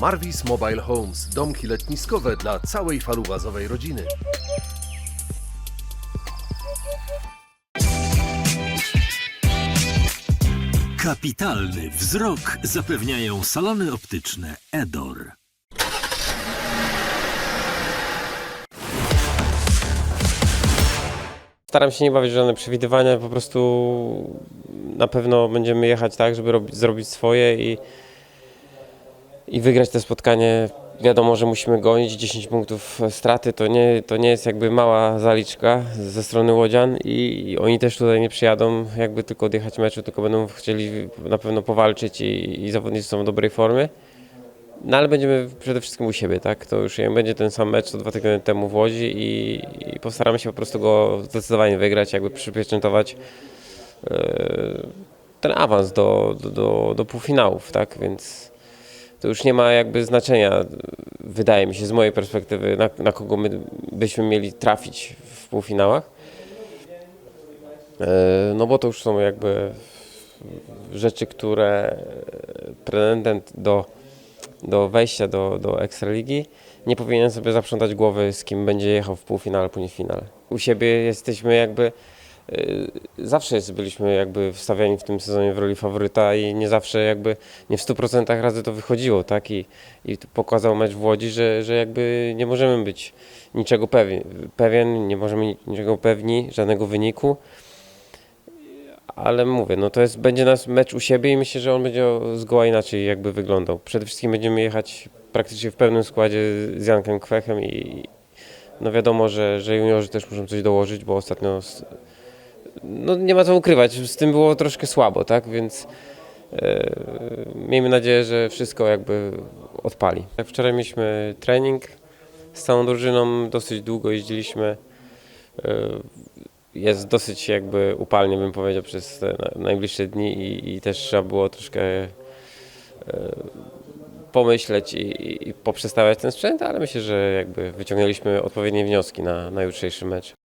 Marvis Mobile Homes, domki letniskowe dla całej falubazowej rodziny. Kapitalny wzrok zapewniają salony optyczne Edor. Staram się nie bawić w żadne przewidywania, po prostu na pewno będziemy jechać tak, żeby robić, zrobić swoje i, i wygrać to spotkanie. Wiadomo, że musimy gonić 10 punktów straty, to nie, to nie jest jakby mała zaliczka ze strony Łodzian i, i oni też tutaj nie przyjadą jakby tylko odjechać meczu, tylko będą chcieli na pewno powalczyć i, i zawodnicy są w dobrej formie. No ale będziemy przede wszystkim u siebie, tak? To już będzie ten sam mecz co dwa tygodnie temu w Łodzi i, i postaramy się po prostu go zdecydowanie wygrać, jakby przypieczętować e, ten awans do, do, do, do półfinałów, tak? Więc to już nie ma jakby znaczenia, wydaje mi się, z mojej perspektywy, na, na kogo my byśmy mieli trafić w półfinałach. E, No bo to już są jakby rzeczy, które pretendent do do wejścia do, do Ekstraligi, nie powinien sobie zaprzątać głowy, z kim będzie jechał w półfinale, później finale. U siebie jesteśmy jakby, zawsze jest, byliśmy jakby wstawiani w tym sezonie w roli faworyta i nie zawsze jakby, nie w 100% razy to wychodziło, tak? I, i pokazał mecz w Łodzi, że, że jakby nie możemy być niczego pewien, pewien, nie możemy ni- niczego pewni, żadnego wyniku. Ale mówię, no to jest, będzie nasz mecz u siebie i myślę, że on będzie zgoła inaczej jakby wyglądał. Przede wszystkim będziemy jechać praktycznie w pełnym składzie z Jankiem Kwechem i no wiadomo, że, że juniorzy też muszą coś dołożyć, bo ostatnio no nie ma co ukrywać, z tym było troszkę słabo, tak, więc e, miejmy nadzieję, że wszystko jakby odpali. Jak wczoraj mieliśmy trening z całą drużyną, dosyć długo jeździliśmy. E, jest dosyć jakby upalnie, bym powiedział, przez te na- najbliższe dni i, i też trzeba było troszkę e, pomyśleć i, i, i poprzestawiać ten sprzęt, ale myślę, że jakby wyciągnęliśmy odpowiednie wnioski na, na jutrzejszy mecz.